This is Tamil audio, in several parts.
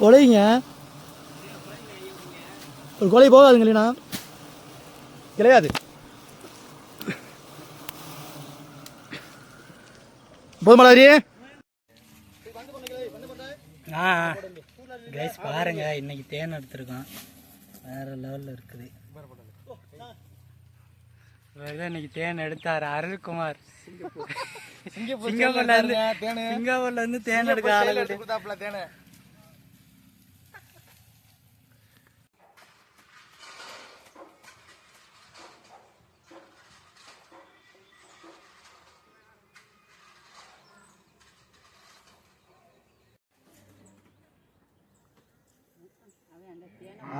கொலைங்க ஒரு கொலை போகாதுங்க இல்லைண்ணா கிடையாது. போதுமாரி ஆ கைஸ் பாருங்க இன்னைக்கு தேன் எடுத்திருக்கோம். வேற லெவலில் இருக்குது. இவர் இன்னைக்கு தேன் எடுத்தார் அருள்குமார். சிங்கப்பூர்ல இருந்து சிங்கப்பூர்ல இருந்து தேன் எடுக்க ஆளுங்க.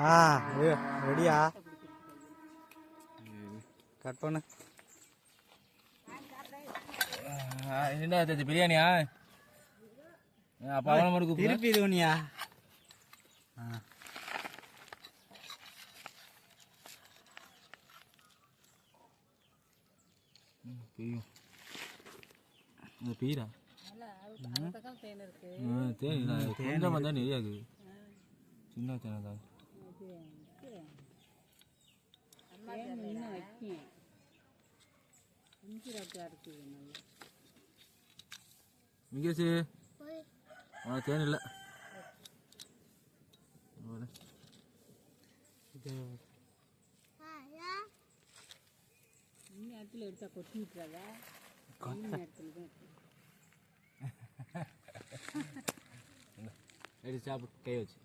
ஆ ரெடியா? கட் பண்ணு. என்ன இது பிரியாணியா? அப்போ அவனை மட்டும் கூப்பிடு. திருப்பி தோனியா பெய்யும் இந்த பெய்யரா தேன் தான் நிறைய இருக்குது சின்ன தேனை தான் மிகேஷு ஆ தேன் இல்லை. எடுத்து சாப்பிட்டு கை வச்சு.